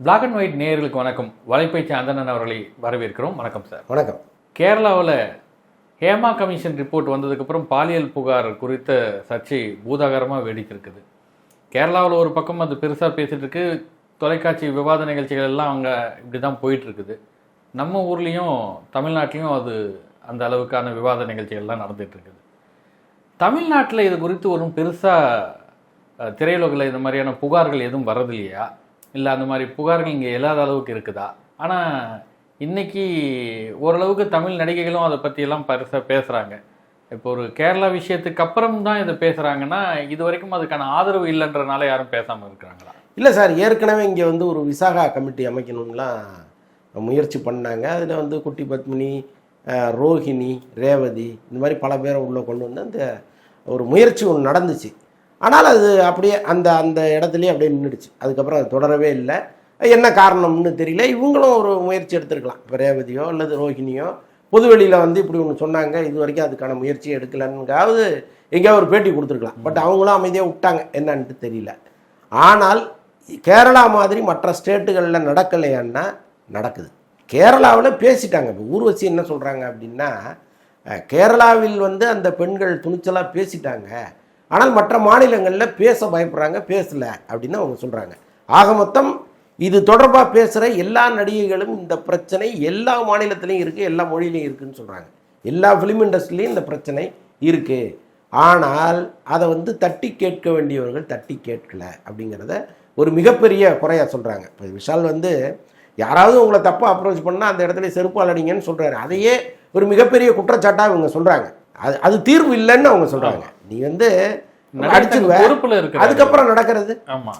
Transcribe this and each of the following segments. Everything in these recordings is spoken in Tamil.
பிளாக் அண்ட் ஒயிட் நேயர்களுக்கு வணக்கம். வலைப்பயிற்சி அந்தணன் அவர்களை வரவேற்கிறோம். வணக்கம் சார் வணக்கம். கேரளாவில் ஹேமா கமிஷன் ரிப்போர்ட் வந்ததுக்கப்புறம் பாலியல் புகார் குறித்த சர்ச்சை பூதாகரமாக வெடித்திருக்குது கேரளாவில் ஒரு பக்கம் அது பெருசாக பேசிட்டு இருக்கு தொலைக்காட்சி விவாத நிகழ்ச்சிகள் எல்லாம் அங்கே இப்படி தான் போயிட்டு இருக்குது நம்ம ஊர்லேயும் தமிழ்நாட்டிலையும் அது அந்த அளவுக்கான விவாத நிகழ்ச்சிகள்லாம் நடந்துட்டு இருக்குது தமிழ்நாட்டில் இது குறித்து ஒரு பெருசாக திரையுலகில் இந்த மாதிரியான புகார்கள் எதுவும் வர்றதில்லையா? இல்லை அந்த மாதிரி புகார்கள் இங்கே இல்லாத அளவுக்கு இருக்குதா? ஆனால் இன்னைக்கு ஓரளவுக்கு தமிழ் நடிகைகளும் அதை பற்றியெல்லாம் பெருசாக பேசுகிறாங்க இப்போ ஒரு கேரளா விஷயத்துக்கு அப்புறம் தான் இதை பேசுகிறாங்கன்னா இது வரைக்கும் அதுக்கான ஆதரவு இல்லைன்றனால யாரும் பேசாமல் இருக்கிறாங்களா? இல்லை சார் ஏற்கனவே இங்கே வந்து ஒரு விசாகா கமிட்டி அமைக்கணும்லாம் முயற்சி பண்ணாங்க. அதில் வந்து குட்டி பத்மினி ரோஹிணி ரேவதி இந்த மாதிரி பல பேரை உள்ளே கொண்டு வந்து அந்த ஒரு முயற்சி ஒன்று நடந்துச்சு. ஆனால் அது அப்படியே அந்த அந்த இடத்துலையே அப்படியே நின்றுடுச்சு அதுக்கப்புறம் அது தொடரவே இல்லை. என்ன காரணம்னு தெரியல. இவங்களும் ஒரு முயற்சி எடுத்திருக்கலாம். இப்போ ரேவதியோ அல்லது ரோஹிணியோ. பொதுவெளியில் வந்து இப்படி ஒன்று சொன்னாங்க. இது வரைக்கும் அதுக்கான முயற்சியை எடுக்கலன்னுக்காவது எங்கேயாவது ஒரு பேட்டி கொடுத்துருக்கலாம். பட் அவங்களும் அமைதியாக விட்டாங்க. என்னன்ட்டு தெரியல. ஆனால் கேரளா மாதிரி மற்ற ஸ்டேட்டுகளில் நடக்கலையான்னா நடக்குது. கேரளாவில் பேசிட்டாங்க. இப்போ ஊர்வசி என்ன சொல்கிறாங்க அப்படின்னா கேரளாவில் வந்து அந்த பெண்கள் துணிச்சலாக பேசிட்டாங்க. ஆனால் மற்ற மாநிலங்களில் பேச பயப்படுறாங்க பேசல அப்படின்னு அவங்க சொல்கிறாங்க ஆக மொத்தம் இது தொடர்பாக பேசுகிற எல்லா நடிகைகளும் இந்த பிரச்சனை எல்லா மாநிலத்திலையும் இருக்குது எல்லா மொழியிலையும் இருக்குன்னு சொல்கிறாங்க எல்லா ஃபிலிம் இண்டஸ்ட்ரிலையும் இந்த பிரச்சனை இருக்குது ஆனால் அதை வந்து தட்டி கேட்க வேண்டியவர்கள் தட்டி கேட்கல அப்படிங்கிறத ஒரு மிகப்பெரிய குறையாக சொல்கிறாங்க இப்போ விஷால் வந்து யாராவது உங்களை தப்பாக அப்ரோச் பண்ணால் அந்த இடத்துல செருப்பால் அடிங்கன்னு சொல்கிறாரு அதையே ஒரு மிகப்பெரிய குற்றச்சாட்டாக இவங்க சொல்கிறாங்க அது அது தீர்வு இல்லைன்னு அவங்க சொல்கிறாங்க நீ வந்து அடிச்சிருவ. பொறுப்புல இருக்கு அதுக்கப்புறம் நடக்கிறது. ஆமா.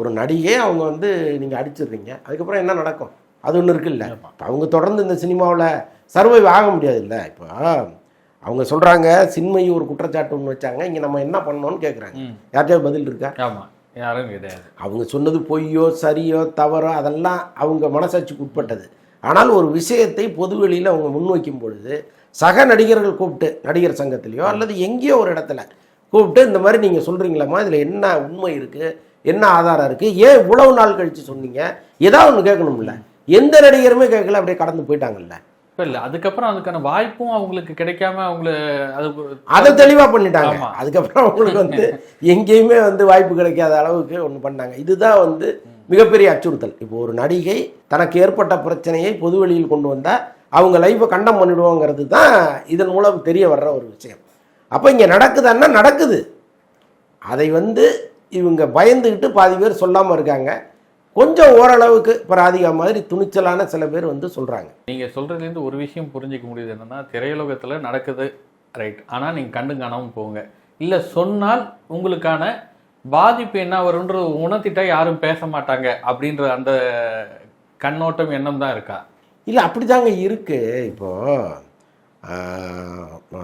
ஒரு நடிகை அவங்க வந்து நீங்கள் அடிச்சிடுறீங்க. அதுக்கப்புறம் என்ன நடக்கும்? அது ஒன்று இருக்குல்ல. அவங்க தொடர்ந்து இந்த சினிமாவில் சர்வைவ் ஆக முடியாது இல்லை இப்போ அவங்க சொல்கிறாங்க சின்மையும் ஒரு குற்றச்சாட்டு ஒன்று வச்சாங்க. இங்கே நம்ம என்ன பண்ணோம்னு கேட்குறாங்க யார்கிட்டயாவது பதில் இருக்கா? ஆமா. யாரும் கிடையாது. அவங்க சொன்னது பொய்யோ சரியோ தவறோ அதெல்லாம் அவங்க மனசாட்சிக்கு உட்பட்டது. ஆனால் ஒரு விஷயத்தை பொதுவெளியில் அவங்க முன்வைக்கும் பொழுது சக நடிகர்கள் கூப்பிட்டு நடிகர் சங்கத்திலையோ அல்லது எங்கேயோ ஒரு இடத்துல கூப்பிட்டு இந்த மாதிரி நீங்கள் சொல்கிறீங்களாம்மா இதில் என்ன உண்மை இருக்குது என்ன ஆதாரம் இருக்குது ஏன் இவ்வளவு நாள் கழித்து சொன்னீங்க? ஏதாவது ஒன்று கேட்கணும்ல. எந்த நடிகருமே கேட்கல அப்படியே கடந்து போயிட்டாங்கல்ல. இப்போ இல்லை அதுக்கப்புறம் அதுக்கான வாய்ப்பும் அவங்களுக்கு கிடைக்காம அவங்கள அது அதை தெளிவாக பண்ணிட்டாங்க. அதுக்கப்புறம் அவங்களுக்கு வந்து எங்கேயுமே வந்து வாய்ப்பு கிடைக்காத அளவுக்கு ஒன்று பண்ணாங்க. இதுதான் வந்து மிகப்பெரிய அச்சுறுத்தல். இப்போ ஒரு நடிகை தனக்கு ஏற்பட்ட பிரச்சனையை பொதுவெளியில் கொண்டு வந்தால் அவங்க லைஃப்பை கண்டம் பண்ணிடுவோங்கிறது தான் இதன் மூலம் தெரிய வர்ற ஒரு விஷயம். அப்போ இங்கே நடக்குதுன்னா நடக்குது. அதை வந்து இவங்க பயந்துக்கிட்டு பாதி பேர் சொல்லாமல் இருக்காங்க. கொஞ்சம் ஓரளவுக்கு பராதிகா மாதிரி துணிச்சலான சில பேர் வந்து சொல்கிறாங்க நீங்கள் சொல்கிறதுலேருந்து ஒரு விஷயம் புரிஞ்சிக்க முடியுது என்னன்னா திரையுலகத்தில் நடக்குது ரைட் ஆனால் நீங்கள் கண்டு காணாமல் போங்க. இல்லை சொன்னால் உங்களுக்கான பாதிப்பு என்ன வரும்ன்றது உணர்த்திட்டா யாரும் பேச மாட்டாங்க அப்படின்ற அந்த கண்ணோட்டம் எண்ணம் தான் இருக்கா? இல்லை அப்படி தாங்க இருக்குது இப்போது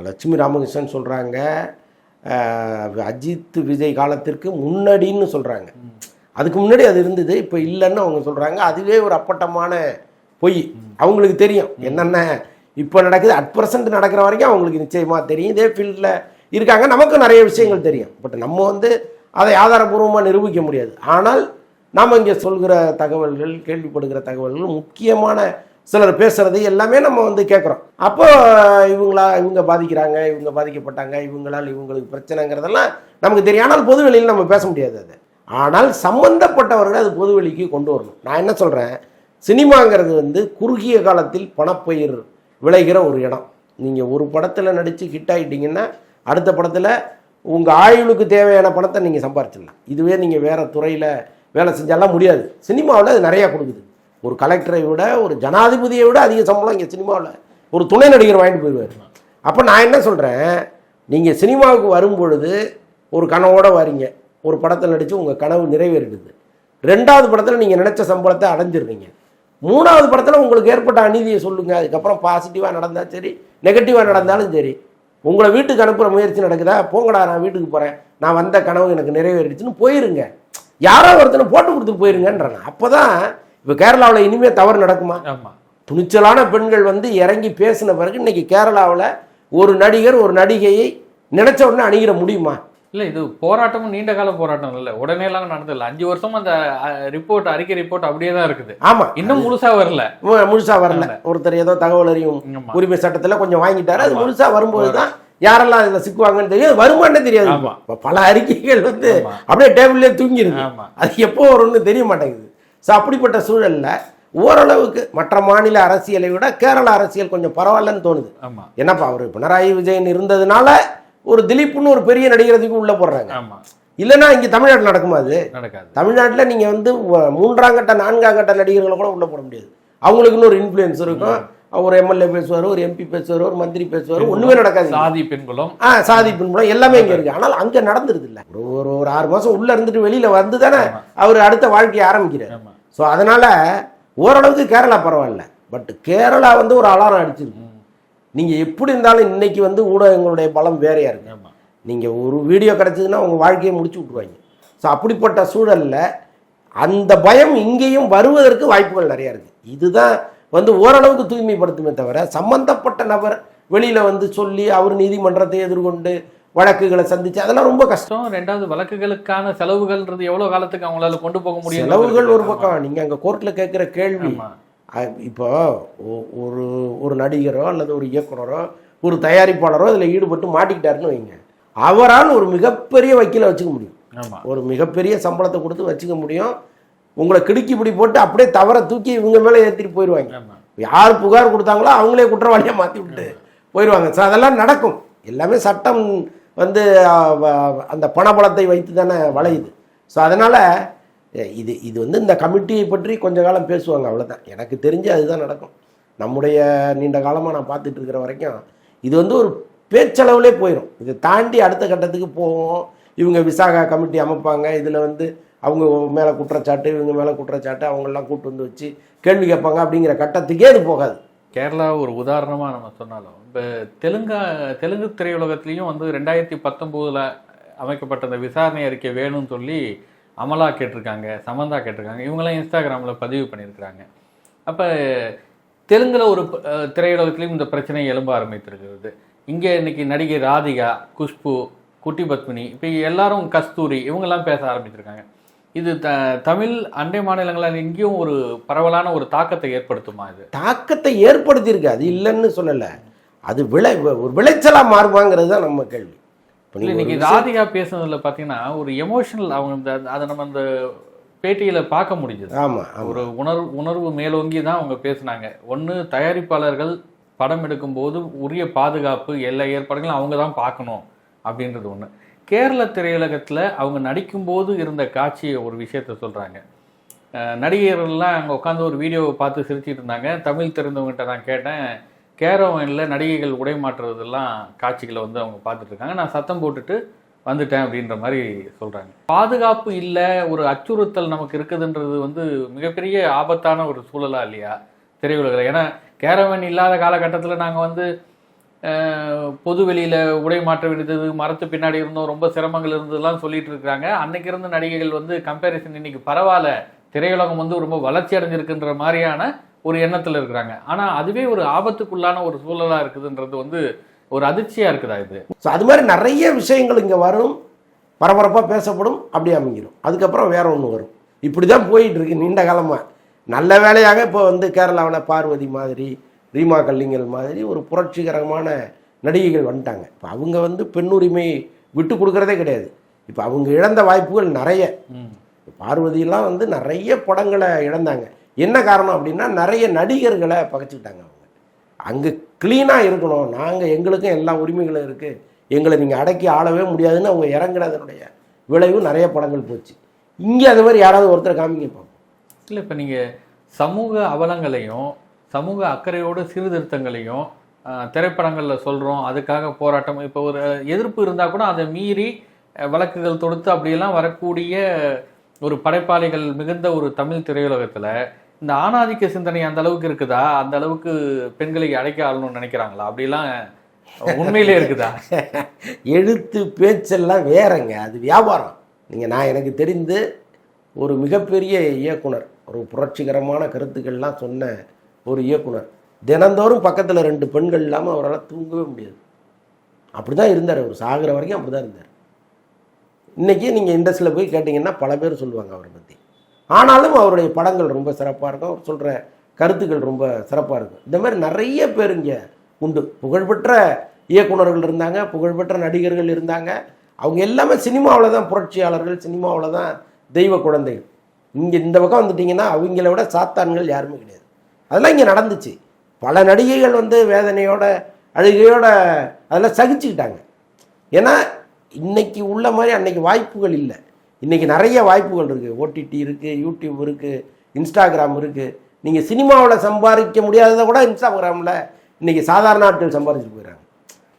லட்சுமி ராமகிருஷ்ணன் சொல்கிறாங்க அஜித் விஜய் காலத்திற்கு முன்னாடின்னு சொல்கிறாங்க அதுக்கு முன்னாடி அது இருந்தது இப்போ இல்லைன்னு அவங்க சொல்கிறாங்க அதுவே ஒரு அப்பட்டமான பொய். அவங்களுக்கு தெரியும். என்னென்ன இப்போ நடக்குது அட் ப்ரெசன்ட் நடக்கிற வரைக்கும் அவங்களுக்கு நிச்சயமாக தெரியும். இதே ஃபீல்டில் இருக்காங்க. நமக்கும் நிறைய விஷயங்கள் தெரியும். பட் நம்ம வந்து அதை ஆதாரபூர்வமாக நிரூபிக்க முடியாது. ஆனால் நாம் இங்கே சொல்கிற தகவல்கள் கேள்விப்படுகிற தகவல்கள் முக்கியமான சிலர் பேசுறது எல்லாமே நம்ம வந்து கேட்குறோம் அப்போ இவங்களா இவங்க பாதிக்கிறாங்க இவங்க பாதிக்கப்பட்டாங்க இவங்களால் இவங்களுக்கு பிரச்சனைங்கிறதெல்லாம் நமக்கு தெரியும். ஆனால் பொதுவெளியில் நம்ம பேச முடியாது அது. ஆனால் சம்பந்தப்பட்டவர்களை அது பொதுவெளிக்கு கொண்டு வரணும். நான் என்ன சொல்கிறேன் சினிமாங்கிறது வந்து குறுகிய காலத்தில் பணப்பயிர் விளைகிற ஒரு இடம். நீங்கள் ஒரு படத்தில் நடித்து ஹிட் ஆகிட்டீங்கன்னா அடுத்த படத்தில் உங்கள் ஆயுளுக்கு தேவையான பணத்தை நீங்கள் சம்பாரிச்சிடலாம். இதுவே நீங்கள் வேறு துறையில் வேலை செஞ்சாலாம் முடியாது. சினிமாவில் அது நிறையா கொடுக்குது. ஒரு கலெக்டரை விட ஒரு ஜனாதிபதியை விட அதிக சம்பளம் இங்கே சினிமாவில். ஒரு துணை நடிகர் வாங்கிட்டு போயிடுவார். அப்போ நான் என்ன சொல்கிறேன் நீங்கள் சினிமாவுக்கு வரும்பொழுது ஒரு கனவோட வரீங்க. ஒரு படத்தில் நடித்து உங்கள் கனவு நிறைவேறிடுது. ரெண்டாவது படத்தில் நீங்கள் நினச்ச சம்பளத்தை அடைஞ்சிடுறீங்க. மூணாவது படத்தில் உங்களுக்கு ஏற்பட்ட அநீதியை சொல்லுங்கள் அதுக்கப்புறம் பாசிட்டிவாக நடந்தால் சரி நெகட்டிவாக நடந்தாலும் சரி. உங்களை வீட்டுக்கு அனுப்புகிற முயற்சி நடக்குதா? போங்கடா நான் வீட்டுக்கு போகிறேன் நான் வந்த கனவு எனக்கு நிறைவேறிடுச்சுன்னு போயிருங்க. யாரோ ஒருத்தனை போட்டு கொடுத்து போயிருங்கன்றேன் அப்போ தான் இப்போ கேரளாவில் இனிமேல் தவறு நடக்குமா? ஆமா. துணிச்சலான பெண்கள் வந்து இறங்கி பேசின பிறகு இன்னைக்கு கேரளாவில் ஒரு நடிகர் ஒரு நடிகையை நினைச்ச உடனே அணுகிற முடியுமா? இல்ல இது போராட்டமும் நீண்ட கால போராட்டம் இல்ல. உடனே எல்லாம் நடந்ததில்ல அஞ்சு வருஷம் அந்த ரிப்போர்ட் அறிக்கை ரிப்போர்ட் அப்படியே தான் இருக்குது. ஆமா. இன்னும் முழுசா வரல. முழுசா வரல. ஒருத்தர் ஏதோ தகவல் அறியும். உரிமை சட்டத்துல கொஞ்சம் வாங்கிட்டாரு. அது முழுசா வரும்போது தான் யாரெல்லாம் இதுல சிக்குவாங்கன்னு தெரியும். அது வருமானே தெரியாது. பல அறிக்கைகள் வந்து. அப்படியே டேபிள்லயே தூங்கிருக்கு அது எப்போ வரும்னு தெரிய மாட்டேங்குது. ஸோ அப்படிப்பட்ட சூழல்ல ஓரளவுக்கு மற்ற மாநில அரசியலை விட கேரள அரசியல் கொஞ்சம் பரவாயில்லன்னு தோணுது. என்னப்பா அவர் பினராயி விஜயன் இருந்ததுனால ஒரு திலீப்னு ஒரு பெரிய நடிகரத்துக்கு உள்ள போடுறாங்க. இல்லைன்னா இங்க தமிழ்நாட்டில் நடக்குமா அது? நடக்காது. தமிழ்நாட்டில் நீங்கள் வந்து மூன்றாம் கட்ட நான்காம் கட்ட நடிகர்களை கூட உள்ள போட முடியாது. அவங்களுக்குன்னு ஒரு இன்ஃப்ளூயன்ஸ் இருக்கும். ஒரு எம்எல்ஏ பேசுவார் ஒரு எம்பி பேசுவார் ஒரு மந்திரி பேசுவார் ஒண்ணுமே நடக்காது சாதி பெண்களும். ஆ சாதி பின்புலம் எல்லாமே இங்க இருக்கு. ஆனால் அங்க நடந்துருது இல்ல ஒரு ஒரு ஆறு மாசம் உள்ள இருந்துட்டு வெளியில வந்து தானே அவர் அடுத்த வாழ்க்கையை ஆரம்பிக்கிறார். ஸோ அதனால ஓரளவுக்கு கேரளா பரவாயில்ல. பட் கேரளா வந்து ஒரு அலாரம் அடிச்சிருக்கு. ம். நீங்க எப்படி இருந்தாலும் இன்னைக்கு வந்து ஊடகங்களுடைய பலம் வேறையா இருக்கு. ஆமா. நீங்க ஒரு வீடியோ கிடைச்சதுன்னா உங்க வாழ்க்கையை முடிச்சு விட்டுருவாங்க. ஸோ அப்படிப்பட்ட சூழல்ல அந்த பயம் இங்கேயும் வருவதற்கு வாய்ப்புகள் நிறைய இருக்கு. இதுதான் வந்து ஓரளவுக்கு தூய்மைப்படுத்துமே தவிர சம்பந்தப்பட்ட நபர் வெளியில வந்து சொல்லி அவர் நீதிமன்றத்தை எதிர்கொண்டு வழக்குகளை சந்திச்சு அதெல்லாம் ரொம்ப கஷ்டம். ரெண்டாவது வழக்குகளுக்கான செலவுகள்ன்றது எவ்வளவு காலத்துக்கு அவங்களால கொண்டு போக முடியும் செலவுகள் ஒரு பக்கம். நீங்க அங்க கோர்ட்ல கேட்கிற கேள்வி இப்போ ஒரு ஒரு நடிகரோ அல்லது ஒரு இயக்குனரோ ஒரு தயாரிப்பாளரோ இதில் ஈடுபட்டு மாட்டிக்கிட்டாருன்னு வைங்க. அவரால் ஒரு மிகப்பெரிய வக்கீலை வச்சுக்க முடியும். ஒரு மிகப்பெரிய சம்பளத்தை கொடுத்து வச்சுக்க முடியும். உங்களை கிடுக்கி பிடி போட்டு அப்படியே தவற தூக்கி இவங்க மேலே ஏற்றிட்டு போயிடுவாங்க யார் புகார் கொடுத்தாங்களோ அவங்களே குற்றவாளியாக மாற்றி விட்டு போயிடுவாங்க ஸோ அதெல்லாம் நடக்கும். எல்லாமே சட்டம் வந்து அந்த பணபலத்தை வைத்து தானே வளையுது. ஸோ அதனால் இது இது வந்து இந்த கமிட்டியை பற்றி கொஞ்ச காலம் பேசுவாங்க அவ்வளோதான் எனக்கு தெரிஞ்சு அதுதான் நடக்கும். நம்முடைய நீண்ட காலமாக நான் பார்த்துட்டு இருக்கிற வரைக்கும் இது வந்து ஒரு பேச்சளவுலே போயிடும் இதை தாண்டி அடுத்த கட்டத்துக்கு போவோம். இவங்க விசாகா கமிட்டி அமைப்பாங்க. இதில் வந்து அவங்க மேலே குற்றச்சாட்டு இவங்க மேலே குற்றச்சாட்டு அவங்களெலாம் கூட்டு வந்து வச்சு கேள்வி கேட்பாங்க அப்படிங்கிற கட்டத்துக்கே இது போகாது. கேரளா ஒரு உதாரணமாக நம்ம சொன்னாலும் இப்போ தெலுங்கா தெலுங்கு திரையுலகத்துலேயும் வந்து ரெண்டாயிரத்தி பத்தொம்போதில் அமைக்கப்பட்ட அந்த விசாரணை அறிக்கை வேணும்னு சொல்லி அமலா கேட்டிருக்காங்க சமந்தா கேட்டிருக்காங்க இவங்கெல்லாம் இன்ஸ்டாகிராமில் பதிவு பண்ணியிருக்கிறாங்க. அப்போ தெலுங்கில் ஒரு திரையுலகத்துலேயும் இந்த பிரச்சனை எழும்ப ஆரம்பித்திருக்கிறது. இங்கே இன்னைக்கு நடிகை ராதிகா குஷ்பு குட்டி பத்மினி இப்போ எல்லாரும் கஸ்தூரி இவங்கெல்லாம் பேச ஆரம்பிச்சிருக்காங்க இது த தமிழ் அண்டை மாநிலங்களில் இங்கேயும் ஒரு பரவலான ஒரு தாக்கத்தை ஏற்படுத்துமா இது? தாக்கத்தை ஏற்படுத்தியிருக்கு. அது இல்லைன்னு சொல்லலை. அது விளை ஒரு விளைச்சலாக மாறுமாங்கிறது தான் நம்ம கேள்வி. இப்போ இன்னைக்கு ராதிகா பேசுனதுல பாத்தீங்கன்னா ஒரு எமோஷனல் அவங்க இந்த அதை நம்ம அந்த பேட்டியில பார்க்க முடிஞ்சது. ஆமாம் ஒரு உணர்வு உணர்வு மேலோங்கி தான் அவங்க பேசுனாங்க. ஒண்ணு தயாரிப்பாளர்கள் படம் எடுக்கும்போது உரிய பாதுகாப்பு எல்லா ஏற்பாடுகளும் அவங்க தான் பார்க்கணும் அப்படின்றது ஒண்ணு. கேரள திரையுலகத்தில் அவங்க நடிக்கும்போது இருந்த காட்சியை ஒரு விஷயத்த சொல்கிறாங்க நடிகர்கள்லாம் அங்கே உட்காந்து ஒரு வீடியோவை பார்த்து சிரிச்சிட்டு இருந்தாங்க. தமிழ் தெரிந்தவங்ககிட்ட நான் கேட்டேன் கேரவனில் நடிகைகள் உடை மாற்றுறதெல்லாம் காட்சிகளை வந்து அவங்க பார்த்துட்ருக்காங்க நான் சத்தம் போட்டுட்டு வந்துட்டேன் அப்படின்ற மாதிரி சொல்கிறாங்க பாதுகாப்பு இல்லை ஒரு அச்சுறுத்தல் நமக்கு இருக்குதுன்றது வந்து மிகப்பெரிய ஆபத்தான ஒரு சூழலா இல்லையா திரையுலகில்? ஏன்னா கேரவன் இல்லாத காலகட்டத்தில் நாங்கள் வந்து பொது வெளியில் உடை மாற்ற வேண்டியது மரத்து பின்னாடி இருந்தோம் ரொம்ப சிரமங்கள் இருந்ததுலாம் சொல்லிட்டு இருக்கிறாங்க. அன்னைக்கு இருந்த நடிகைகள் வந்து கம்பேரிசன் இன்னைக்கு பரவாயில்ல. திரையுலகம் வந்து ரொம்ப வளர்ச்சி அடைஞ்சிருக்குன்ற மாதிரியான ஒரு எண்ணத்தில் இருக்கிறாங்க. ஆனால் அதுவே ஒரு ஆபத்துக்குள்ளான ஒரு சூழலாக இருக்குதுன்றது வந்து ஒரு அதிர்ச்சியாக இருக்குதா இது? ஸோ அது மாதிரி நிறைய விஷயங்கள் இங்கே வரும். பரபரப்பாக பேசப்படும் அப்படியே அமைஞ்சிடும் அதுக்கப்புறம் வேற ஒன்று வரும். இப்படி தான் போயிட்டு இருக்கு. நீண்ட காலமாக நல்ல வேலையாக இப்போ வந்து கேரளாவில் பார்வதி மாதிரி ரீமா கல்லிங்கல் மாதிரி ஒரு புரட்சிகரமான நடிகைகள் வந்துட்டாங்க. இப்போ அவங்க வந்து பெண்ணுரிமை விட்டு கொடுக்கறதே கிடையாது. இப்போ அவங்க இழந்த வாய்ப்புகள் நிறைய. பார்வதியெல்லாம் வந்து நிறைய படங்களை இழந்தாங்க. என்ன காரணம் அப்படின்னா நிறைய நடிகர்களை பகைச்சிக்கிட்டாங்க அவங்க. அங்கே க்ளீனாக இருக்கணும். நாங்கள் எங்களுக்கும் எல்லா உரிமைகளும் இருக்குது எங்களை நீங்கள் அடக்கி ஆளவே முடியாதுன்னு அவங்க இறங்குனதனுடைய விளைவு நிறைய படங்கள் போச்சு. இங்கே அது மாதிரி யாராவது ஒருத்தர் காமிங்க பார்ப்போம் இல்ல இப்ப நீங்க சமூக அவலங்களையும் சமூக அக்கறையோட சீர்திருத்தங்களையும் திரைப்படங்களில் சொல்கிறோம் அதுக்காக போராட்டம். இப்போ ஒரு எதிர்ப்பு இருந்தால் கூட அதை மீறி வழக்குகள் தொடுத்து அப்படியெல்லாம் வரக்கூடிய ஒரு படைப்பாளிகள் மிகுந்த ஒரு தமிழ் திரையுலகத்தில் இந்த ஆணாதிக்க சிந்தனை அந்த அளவுக்கு இருக்குதா? அந்த அளவுக்கு பெண்களை அடைக்க ஆளணும்னு நினைக்கிறாங்களா? அப்படிலாம் உண்மையிலே இருக்குதா? எழுத்து பேச்செல்லாம் வேறங்க. அது வியாபாரம். நீங்கள் நான் எனக்கு தெரிந்து ஒரு மிகப்பெரிய இயக்குனர் ஒரு புரட்சிகரமான கருத்துக்கள்லாம் சொன்ன ஒரு இயக்குனர். தினந்தோறும் பக்கத்தில் ரெண்டு பெண்கள் இல்லாமல் அவரால் தூங்கவே முடியாது. அப்படி தான் இருந்தார் அவர். சாகிற வரைக்கும் அப்படி தான் இருந்தார். இன்றைக்கி நீங்கள் இண்டஸ்ட்ரியில் போய் கேட்டிங்கன்னா பல பேர் சொல்லுவாங்க அவரை பற்றி ஆனாலும் அவருடைய படங்கள் ரொம்ப சிறப்பாக இருக்கும். அவர் சொல்கிற கருத்துக்கள் ரொம்ப சிறப்பாக இருக்கும். இந்த மாதிரி நிறைய பேர் இங்கே உண்டு. புகழ்பெற்ற இயக்குனர்கள் இருந்தாங்க புகழ்பெற்ற நடிகர்கள் இருந்தாங்க. அவங்க எல்லாமே சினிமாவில் தான் புரட்சியாளர்கள் சினிமாவில் தான் தெய்வ குழந்தைகள். இங்கே இந்த பக்கம் வந்துட்டிங்கன்னா அவங்கள விட சாத்தான்கள் யாருமே கிடையாது. அதெல்லாம் இங்கே நடந்துச்சு. பல நடிகைகள் வந்து வேதனையோட அழுகையோட அதெல்லாம் சகிச்சுக்கிட்டாங்க. ஏன்னா இன்னைக்கு உள்ள மாதிரி அன்னைக்கு வாய்ப்புகள் இல்லை. இன்னைக்கு நிறைய வாய்ப்புகள் இருக்குது ஓடிடி இருக்குது யூடியூப் இருக்குது இன்ஸ்டாகிராம் இருக்குது நீங்கள் சினிமாவில் சம்பாதிக்க முடியாததை கூட இன்ஸ்டாகிராமில் இன்றைக்கி சாதாரண ஆட்கள் சம்பாதிச்சுட்டு போயிடறாங்க.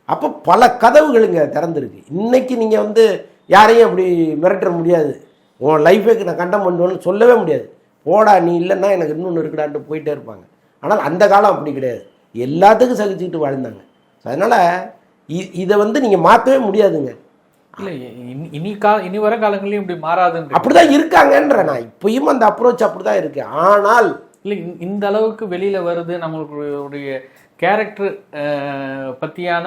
அப்போ பல கதவுகளுங்க திறந்துருக்கு. இன்றைக்கி நீங்கள் வந்து யாரையும் அப்படி மிரட்ட முடியாது. உன் லைஃபே நான் கண்டம் பண்ணுவேன்னு சொல்லவே முடியாது. போடா நீ இல்லைன்னா எனக்கு இன்னொன்று இருக்குடான்ட்டு போயிட்டே இருப்பாங்க. ஆனால் அந்த காலம் அப்படி கிடையாது. எல்லாத்துக்கும் சகிச்சுக்கிட்டு வாழ்ந்தாங்க. அதனால் இதை வந்து நீங்கள் மாற்றவே முடியாதுங்க. இல்ல இனி- கா இனி வர காலங்களையும் இப்படி மாறாதுன்னு அப்படிதான் இருக்காங்கன்ற நான் இப்பயும் அந்த அப்ரோச் அப்படிதான் இருக்கு. ஆனால் இல்ல இந்த- அளவுக்கு வெளியில வருது நம்மளுடைய கேரக்டர் பத்தியான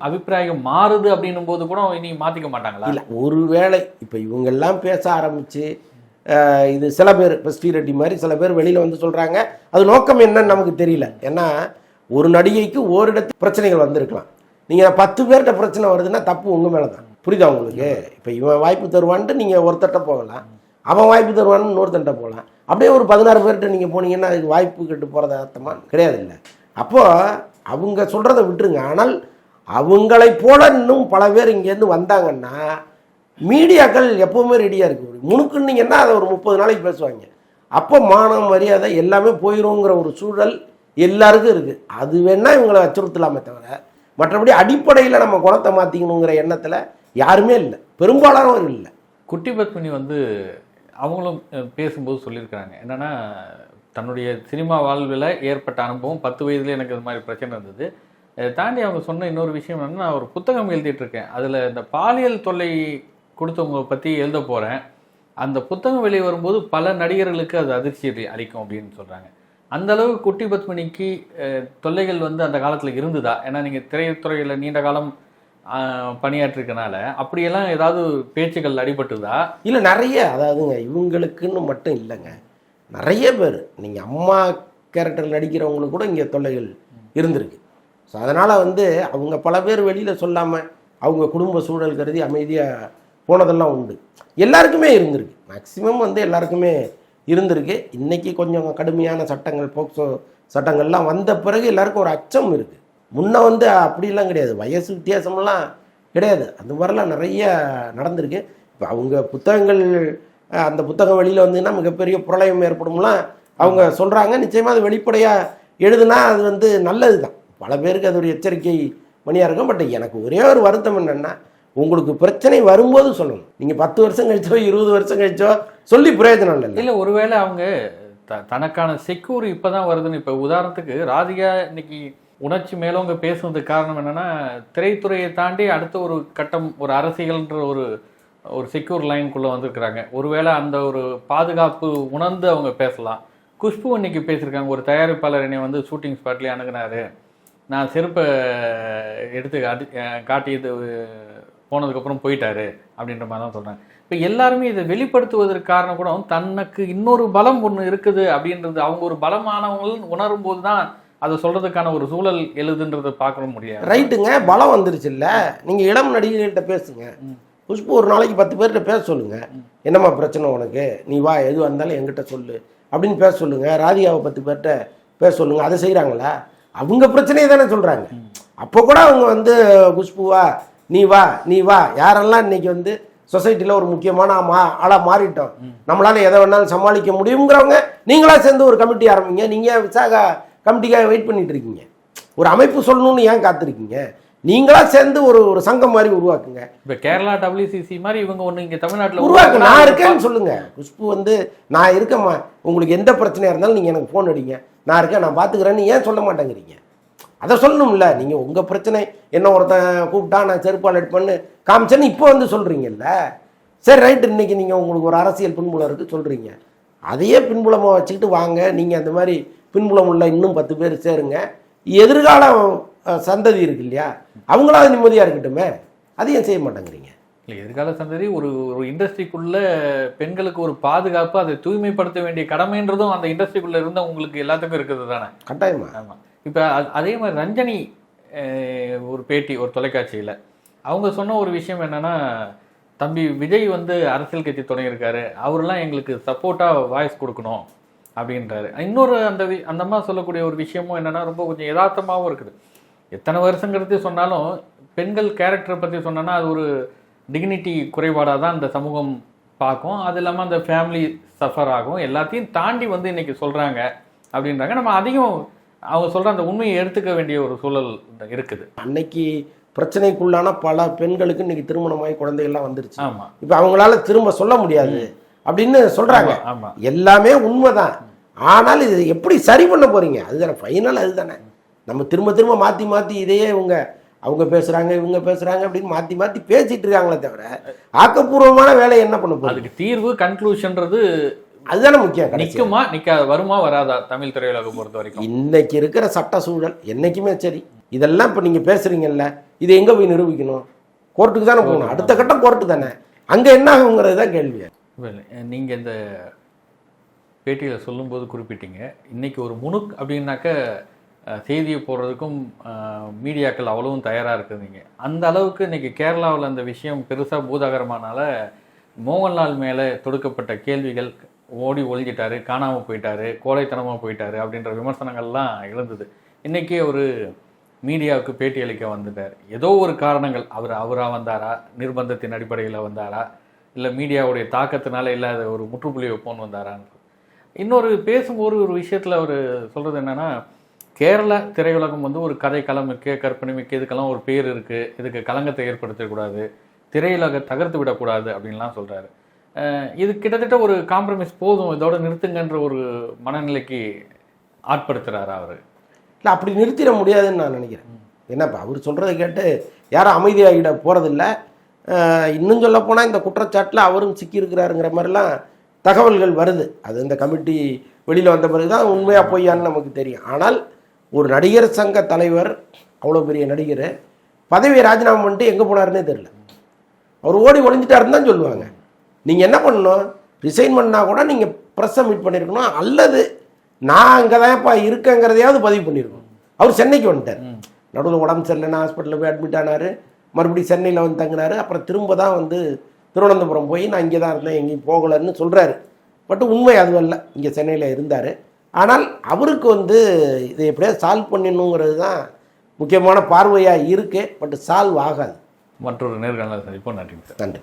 அபிப்பிராயம் மாறுது அப்படின்னும் போது கூட இனி மாத்திக்க மாட்டாங்களா? இல்லை ஒருவேளை இப்போ இவங்கெல்லாம் பேச ஆரம்பிச்சு அஹ், இது சில பேர் இப்போ ஸ்ரீரெட்டி மாதிரி சில பேர் வெளியில் வந்து சொல்கிறாங்க அது நோக்கம் என்னன்னு நமக்கு தெரியல. ஏன்னா ஒரு நடிகைக்கு ஓரிடத்து பிரச்சனைகள் வந்திருக்கலாம். நீங்கள் பத்து பேர்கிட்ட பிரச்சனை வருதுன்னா தப்பு உங்கள் மேலே தான் புரியுதா உங்களுக்கு? இப்போ இவன் வாய்ப்பு தருவான்ட்டு நீங்கள் ஒருத்தட்ட போகலாம். அவன் வாய்ப்பு தருவான்னு இன்னொருத்தட்ட போகலாம். அப்படியே ஒரு பதினாறு பேர்கிட்ட நீங்கள் போனீங்கன்னா அதுக்கு வாய்ப்பு கெட்டு போகிறது அர்த்தமா? கிடையாது இல்லை அப்போது அவங்க சொல்கிறத விட்டுருங்க. ஆனால் அவங்களை போல இன்னும் பல பேர் இங்கேருந்து வந்தாங்கன்னா மீடியாக்கள் எப்பவுமே ரெடியாக இருக்கு. முணுக்குன்னீங்கன்னா அதை ஒரு முப்பது நாளைக்கு பேசுவாங்க. அப்போ மானம் மரியாதை எல்லாமே போயிருங்கிற ஒரு சூழல் எல்லாருக்கும் இருக்குது அது வேணால் இவங்களை அச்சுறுத்தலாமே தவிர மற்றபடி அடிப்படையில் நம்ம குணத்தை மாற்றிக்கணுங்கிற எண்ணத்தில் யாருமே இல்லை. பெரும்பாலானவர் இல்லை. குட்டி பத்மினி வந்து அவங்களும் பேசும்போது சொல்லியிருக்கிறாங்க. என்னென்னா தன்னுடைய சினிமா வாழ்வில் ஏற்பட்ட அனுபவம் பத்து வயதுல எனக்கு இது மாதிரி பிரச்சனை இருந்தது. தாண்டி அவங்க சொன்ன இன்னொரு விஷயம் என்னன்னா நான் ஒரு புத்தகம் எழுதிட்டு இருக்கேன். அதில் இந்த பாலியல் தொல்லை கொடுத்தவங்க பற்றி எழுத போகிறேன் அந்த புத்தகம் வெளியே வரும்போது பல நடிகர்களுக்கு அது அதிர்ச்சி அளிக்கும் அப்படின்னு சொல்கிறாங்க அந்த அளவு குட்டி பத்மினிக்கு தொல்லைகள் வந்து அந்த காலத்தில் இருந்ததா? ஏன்னா நீங்கள் திரைத்துறையில் நீண்ட காலம் பணியாற்றிருக்கனால அப்படியெல்லாம் ஏதாவது பேச்சுகள் அடிபட்டுதா இல்லை நிறைய அதாவதுங்க இவங்களுக்குன்னு மட்டும் இல்லைங்க. நிறைய பேர் நீங்கள் அம்மா கேரக்டர் நடிக்கிறவங்களுக்கு கூட இங்கே தொல்லைகள் இருந்திருக்கு. ஸோ அதனால் வந்து அவங்க பல பேர் வெளியில் சொல்லாமல் அவங்க குடும்ப சூழல் கருதி அமைதியாக போனதெல்லாம் உண்டு. எல்லாருக்குமே இருந்திருக்கு. மேக்சிமம் வந்து எல்லாருக்குமே இருந்திருக்கு. இன்றைக்கி கொஞ்சம் கடுமையான சட்டங்கள் போக்சோ சட்டங்கள்லாம் வந்த பிறகு எல்லாருக்கும் ஒரு அச்சம் இருக்குது முன்ன வந்து அப்படிலாம் கிடையாது. வயசு வித்தியாசமெல்லாம் கிடையாது. அந்த மாதிரிலாம் நிறைய நடந்திருக்கு. இப்போ அவங்க புத்தகங்கள் அந்த புத்தகம் வெளியில் வந்ததுன்னா மிகப்பெரிய பிரளயம் ஏற்படும்லாம் அவங்க சொல்கிறாங்க நிச்சயமாக அது வெளிப்படையாக எழுதுனா அது வந்து நல்லது தான் பல பேருக்கு அது ஒரு எச்சரிக்கை மணியாக இருக்கும். பட் எனக்கு ஒரே ஒரு வருத்தம் என்னென்னா உங்களுக்கு பிரச்சனை வரும்போது சொல்லணும். நீங்கள் பத்து வருஷம் கழிச்சோ இருபது வருஷம் கழிச்சோ சொல்லி பிரயோஜனம் இல்லை இல்ல ஒருவேளை அவங்க த- தனக்கான செக்யூர் இப்பதான் வருதுன்னு இப்ப உதாரணத்துக்கு ராதிகா இன்னைக்கு உணர்ச்சி மேலவங்க பேசுனதுக்கு காரணம் என்னன்னா திரைத்துறையை தாண்டி அடுத்த ஒரு கட்டம் ஒரு அரசியல்ன்ற ஒரு ஒரு செக்யூர் லைனுக்குள்ள வந்திருக்கிறாங்க. ஒருவேளை அந்த ஒரு பாதுகாப்பு உணர்ந்து அவங்க பேசலாம். குஷ்பு இன்னைக்கு பேசியிருக்காங்க ஒரு தயாரிப்பாளர் என்னை வந்து ஷூட்டிங் ஸ்பாட்லேயே அணுகினார். நான் செருப்பை எடுத்து அடி காட்டியது போனதுக்கப்புறம் போயிட்டாரு அப்படின்ற மாதிரி தான் சொல்கிறாங்க இப்போ எல்லாருமே இதை வெளிப்படுத்துவதற்கு காரணம் கூட தனக்கு இன்னொரு பலம் ஒன்று இருக்குது அப்படின்றது அவங்க ஒரு பலமானவங்கள் உணரும் போது தான் அதை சொல்றதுக்கான ஒரு சூழல் எழுதுன்றதை பார்க்க முடியாது. ரைட்டுங்க பலம் வந்துருச்சுல்ல. நீங்கள் இளம் நடிகர்கள்ட்ட பேசுங்க. குஷ்பு ஒரு நாளைக்கு பத்து பேர்கிட்ட பேச சொல்லுங்க. என்னம்மா பிரச்சனை உனக்கு? நீ வா எது வந்தாலும் என்கிட்ட சொல்லு அப்படின்னு பேச சொல்லுங்க. ராதிகாவை பத்து பேர்கிட்ட பேச சொல்லுங்க. அதை செய்கிறாங்களா அவங்க பிரச்சனையை தானே சொல்கிறாங்க அப்போ கூட அவங்க வந்து குஷ்புவா நீ வா நீ வா. யாரெல்லாம் இன்னைக்கு வந்து சொசைட்டியில் ஒரு முக்கியமான மா ஆளாக மாறிட்டோம் நம்மளால எதை வேணாலும் சமாளிக்க முடியுங்கிறவங்க நீங்களா சேர்ந்து ஒரு கமிட்டி ஆரம்பிங்க. நீங்கள் விசாகா கமிட்டிக்காக வெயிட் பண்ணிட்டு இருக்கீங்க? ஒரு அமைப்பு சொல்லணும்னு ஏன் காத்திருக்கீங்க? நீங்களா சேர்ந்து ஒரு ஒரு சங்கம் மாதிரி உருவாக்குங்க. இப்போ கேரளா டபிள்யூசிசி மாதிரி இவங்க ஒன்று இங்கே தமிழ்நாட்டில் உருவாக்கு. நான் இருக்கேன்னு சொல்லுங்க. குஷ்பு வந்து நான் இருக்கேம்மா. உங்களுக்கு எந்த பிரச்சனையா இருந்தாலும் நீங்க எனக்கு ஃபோன் அடிங்க. நான் இருக்கேன் நான் பாத்துக்கிறேன்னு ஏன் சொல்ல மாட்டேங்கிறீங்க? அதை சொல்லணும்ல. நீங்க உங்க பிரச்சனை என்ன ஒருத்தன் கூப்பிட்டா நான் செருப்பால் எடுப்பேன்னு காமிச்சேன்னு இப்போ வந்து சொல்றீங்கல்ல. சரி ரைட் இன்னைக்கு நீங்க உங்களுக்கு ஒரு அரசியல் பின்புலம் இருக்கு சொல்றீங்க. அதையே பின்புலமாக வச்சுக்கிட்டு வாங்க. நீங்க அந்த மாதிரி பின்புலம் உள்ள இன்னும் பத்து பேர் சேருங்க. எதிர்கால சந்ததி இருக்கு இல்லையா? அவங்களாவது நிம்மதியா இருக்கட்டுமே. அதையும் செய்ய மாட்டேங்கிறீங்க? இல்லை எதிர்கால சந்ததி ஒரு ஒரு இண்டஸ்ட்ரிக்குள்ள பெண்களுக்கு ஒரு பாதுகாப்பு அதை தூய்மைப்படுத்த வேண்டிய கடமைன்றதும் அந்த இண்டஸ்ட்ரிக்குள்ள இருந்த உங்களுக்கு எல்லாத்துக்கும் இருக்குது தானே? கட்டாயமா? ஆமா. இப்போ அதே மாதிரி ரஞ்சனி ஒரு பேட்டி ஒரு தொலைக்காட்சியில். அவங்க சொன்ன ஒரு விஷயம் என்னென்னா தம்பி விஜய் வந்து அரசியல் கட்சி தொடங்கியிருக்காரு அவரெல்லாம் எங்களுக்கு சப்போர்ட்டாக வாய்ஸ் கொடுக்கணும். அப்படின்றாரு. இன்னொரு அந்த வி- அந்த அம்மா சொல்லக்கூடிய ஒரு விஷயமும் என்னென்னா ரொம்ப கொஞ்சம் யதார்த்தமாகவும் இருக்குது. எத்தனை வருஷங்கிறது சொன்னாலும் பெண்கள் கேரக்டரை பற்றி சொன்னோன்னா அது ஒரு டிக்னிட்டி குறைபாடாக தான் அந்த சமூகம் பார்க்கும். அது இல்லாமல் அந்த ஃபேமிலி சஃபர் ஆகும். எல்லாத்தையும் தாண்டி வந்து இன்றைக்கி சொல்கிறாங்க அப்படின்றாங்க. நம்ம அதிகம் அவங்க சொல்கிற அந்த உண்மையை எடுத்துக்க வேண்டிய ஒரு சூழல் இருக்குது. அன்னைக்கு பிரச்சனைக்குள்ளான பல பெண்களுக்கு இன்னைக்கு திருமணமாகி குழந்தைகள்லாம் வந்துருச்சு. ஆமாம் இப்போ அவங்களால திரும்ப சொல்ல முடியாது. அப்படின்னு சொல்றாங்க. ஆமாம் எல்லாமே உண்மைதான். ஆனால் இது எப்படி சரி பண்ண போறீங்க? அதுதானே ஃபைனல் அதுதானே. நம்ம திரும்ப திரும்ப மாற்றி மாற்றி இதையே இவங்க அவங்க பேசுறாங்க இவங்க பேசுறாங்க அப்படின்னு மாற்றி மாற்றி பேசிட்டு இருக்காங்களே தவிர ஆக்கப்பூர்வமான வேலையை என்ன பண்ண போகுது அதுக்கு தீர்வு கன்க்ளூஷன்றது அதுதானே முக்கியம் நிற்குமா நிற்கா வருமா வராதா? தமிழ் திரையுலகம் பொறுத்த வரைக்கும். இன்னைக்கு இருக்கிற சட்ட சூழல் என்னைக்குமே சரி. இதெல்லாம் இப்போ நீங்கள் பேசுறீங்கல்ல இதை எங்கே போய் நிரூபிக்கணும்? கோர்ட்டுக்கு தானே போகணும். அடுத்த கட்டம் கோர்ட்டு தானே. அங்கே என்ன ஆகுங்கிறது தான் கேள்வி. நீங்கள் இந்த பேட்டியில் சொல்லும்போது குறிப்பிட்டீங்க. இன்னைக்கு ஒரு முணுக் அப்படின்னாக்க செய்தியை போடுறதுக்கும் மீடியாக்கள் அவ்வளவும் தயாராக இருக்குதுங்க. அந்த அளவுக்கு இன்னைக்கு கேரளாவில் அந்த விஷயம் பெருசாக பூதாகரமானால மோகன்லால் மேலே தொடுக்கப்பட்ட கேள்விகள் ஓடி ஒழிஞ்சிட்டாரு காணாமல் போயிட்டாரு கோழைத்தனமாக போயிட்டாரு அப்படின்ற விமர்சனங்கள்லாம் எழுந்தது. இன்றைக்கே ஒரு மீடியாவுக்கு பேட்டி அளிக்க வந்துட்டார். ஏதோ ஒரு காரணங்கள் அவர் அவராக வந்தாரா? நிர்பந்தத்தின் அடிப்படையில் வந்தாரா? இல்லை மீடியாவுடைய தாக்கத்தினால இல்லாத ஒரு முற்றுப்புள்ளி வைப்போன்னு வந்தாரான்னு. இன்னொரு பேசும்போது ஒரு விஷயத்தில் அவர் சொல்கிறது என்னன்னா கேரள திரையுலகம் வந்து ஒரு கதை களமிக்க கற்பனை மிக்க இதுக்கெல்லாம் ஒரு பேர் இருக்குது இதுக்கு களங்கத்தை ஏற்படுத்தக்கூடாது. திரையுலக தகர்த்து விடக்கூடாது அப்படின்லாம் சொல்கிறாரு இது கிட்டத்தட்ட ஒரு காம்ப்ரமைஸ் போதும். இதோட நிறுத்துங்கன்ற ஒரு மனநிலைக்கு ஆட்படுத்துறாரு அவர்? இல்லை அப்படி நிறுத்திட முடியாதுன்னு நான் நினைக்கிறேன். என்னப்பா அவர் சொல்கிறத கேட்டு யாரும் அமைதியாகிட போகிறதில்ல இன்னும் சொல்ல போனால் இந்த குற்றச்சாட்டில் அவரும் சிக்கியிருக்கிறாருங்கிற மாதிரிலாம் தகவல்கள் வருது. அது இந்த கமிட்டி வெளியில் வந்த பிறகு தான் உண்மையாக பொய்யான்னு நமக்கு தெரியும். ஆனால் ஒரு நடிகர் சங்க தலைவர் அவ்வளோ பெரிய நடிகர் பதவியை ராஜினாமா பண்ணிட்டு எங்கே போனாருன்னே தெரில அவர் ஓடி ஒழிஞ்சிட்டாருன்னு தான் சொல்லுவாங்க. நீங்கள் என்ன பண்ணணும்? ரிசைன் பண்ணால் கூட நீங்கள் ப்ரெஸ்ஸை மீட் பண்ணியிருக்கணும் அல்லது நான் அங்கே தான்ப்பா இருக்கேங்கிறதையாவது பதிவு பண்ணியிருக்கணும் அவர் சென்னைக்கு வந்துட்டார். நடுவில் உடம்பு சரியில்லைன்னா ஹாஸ்பிட்டலில் போய் அட்மிட் ஆனார். மறுபடியும் சென்னையில் வந்து தங்கினார். அப்புறம் திரும்ப தான் வந்து திருவனந்தபுரம் போய் நான் இங்கே தான் இருந்தேன் எங்கேயும் போகலைன்னு சொல்கிறாரு பட் உண்மை அதுவல்ல இங்கே சென்னையில் இருந்தார். ஆனால் அவருக்கு வந்து இதை எப்படியாவது சால்வ் பண்ணிடணுங்கிறது தான் முக்கியமான பார்வையாக இருக்குது பட் சால்வ் ஆகாது. மற்றொரு நேர்காணல் சந்திப்போம். சார் நன்றி.